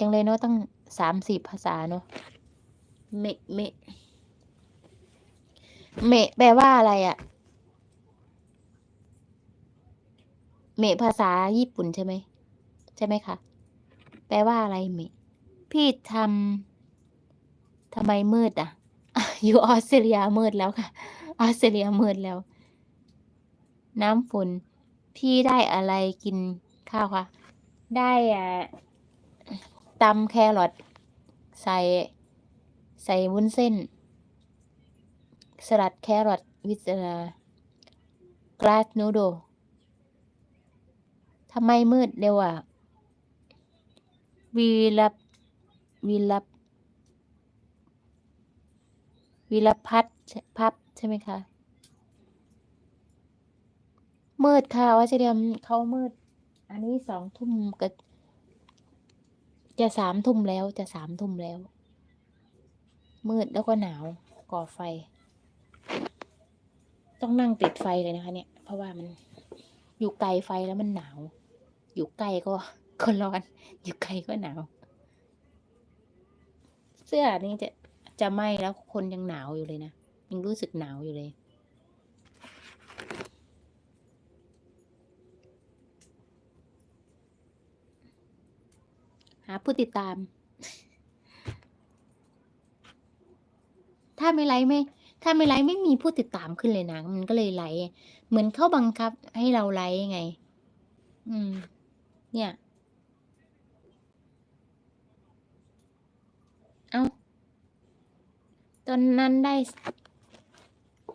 จังเลยเนาะตั้งสามสี่ภาษาเนาะเมะเมะเมะแปลว่าอะไรอะเมะภาษาญี่ปุ่นใช่ไหมใช่ไหมคะแปลว่าอะไรเมะพี่ทำทำไมมืดอะอยู่ออสเตรเลียมืดแล้วค่ะ ออสเตรเลียมืดแล้ว น้ำฝนพี่ได้อะไรกินข้าวคะได้อะ ตำแครอทใส่ใส่วุ้นเส้น สลัดแครอทวิสกราสนูโดทำไมมืดเร็วอะ วีรับวีรับวีรพัฒพับใช่ไหมคะ มืดค่ะว่าจะเดียมเขามืด อันนี้สองทุ่มก็ จะสามทุ่มแล้วจะสามทุ่มแล้ว มืดแล้วก็หนาวก่อไฟ ต้องนั่งติดไฟเลยนะคะ เนี่ย เพราะว่ามันอยู่ไกลไฟแล้วมันหนาว อยู่ใกล้ก็ก็ร้อน อยู่ไกลก็หนาว เสื้อนี่จะจะไหม้แล้วคนยังหนาวอยู่เลยนะยังรู้สึกหนาวอยู่เลย หาผู้ติดตาม ถ้าไม่ไลค์ไม่ ถ้าไม่ไลค์ไม่มีผู้ติดตามขึ้นเลยนะ มันก็เลยไลค์เหมือนเขาบังคับให้เราไลค์ไง อืม เนี่ย เอาตอนนั้นได้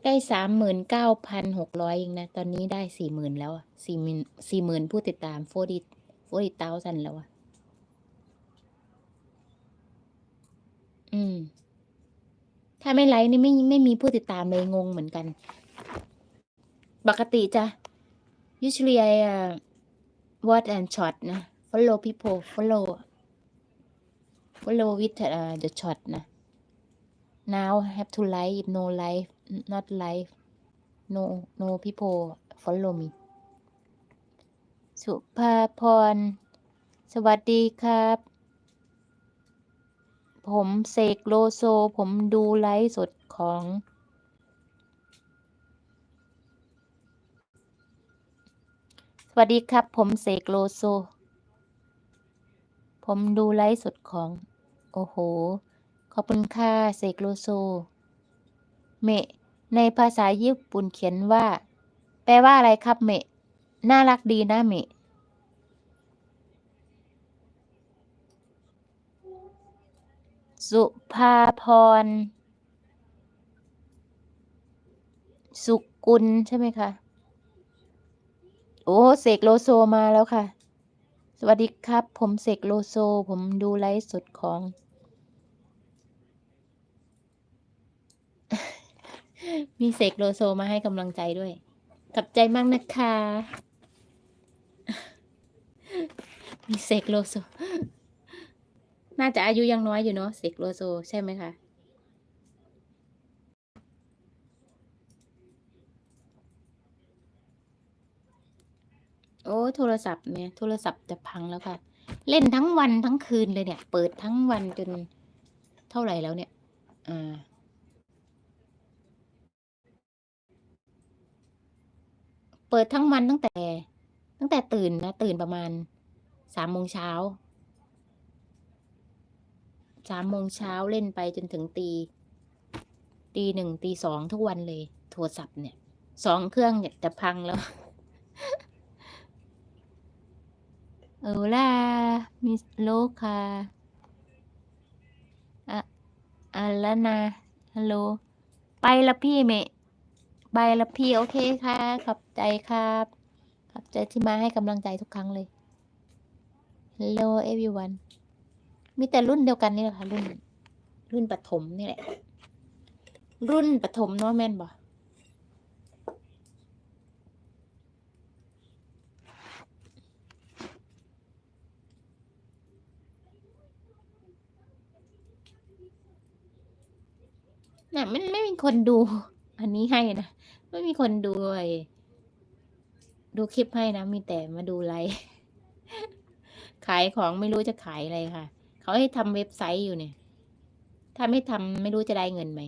ได้สามหมื่นเก้าพันหกร้อยเองนะ ตอนนี้ได้สี่หมื่นแล้วสี่หมื่นสี่หมื่นผู้ติดตามโฟดิโฟดิเต้าสันแล้วอะ อืม ถ้าไม่ไลค์นี่ไม่ไม่มีผู้ติดตามเลยงงเหมือนกัน ปกติจะ usually I uh, watch and shot นะ follow people follow follow with uh, the shot นะ now have to like if no like not like no no people follow me สุภาพร สวัสดีครับ ผมเสกโลโซ ผมดูไลฟ์สดของสวัสดีครับ ผมเสกโลโซ ผมดูไลฟ์สดของ โอ้โห ขอบคุณค่ะเสกโลโซ เมะ ในภาษาญี่ปุ่นเขียนว่า แปลว่าอะไรครับเมะ น่ารักดีนะเมะ สุภาพร สุกุลใช่ไหมคะโอ้เสกโลโซมาแล้วค่ะ สวัสดีครับ ผมเสกโลโซ ผมดูไลฟ์สดของ มีเสกโลโซมาให้กำลังใจด้วยขอบใจมากนะคะ มีเสกโลโซ น่าจะอายุยังน้อยอยู่เนาะเสกโลโซใช่ไหมคะโอ้โทรศัพท์เนี่ยโทรศัพท์จะพังแล้วค่ะ เล่นทั้งวันทั้งคืนเลยเนี่ย เปิดทั้งวันจนเท่าไหร่แล้วเนี่ย อ่าเปิดทั้งวันตั้งแต่ ตั้งแต่ตื่นนะตื่นประมาณสามโมงเช้า สามโมงเช้าเล่นไปจนถึงตี ตีหนึ่งตีสองทุกวันเลย โทรศัพท์เนี่ยสองเครื่องเนี่ยจะพังแล้ว เออล่ามิสโลคาอะอะแล้วนะฮัลโหลไปละพี่เมไปละพี่โอเคค่ะ ขอบใจครับขอบใจที่มาให้กำลังใจทุกครั้งเลย Hello everyone มีแต่รุ่นเดียวกันนี่แหละค่ะรุ่น รุ่นปฐมนี่แหละ รุ่นปฐมเนาะแม่นบ่น่ะมันไม่มีคนดู อันนี้ให้นะไม่มีคนดูไอ้ดูคลิปให้นะ มีแต่มาดูไลฟ์ขายของไม่รู้จะขายอะไรค่ะ เขาให้ทำเว็บไซต์อยู่เนี่ย ถ้าไม่ทำไม่รู้จะได้เงินไหม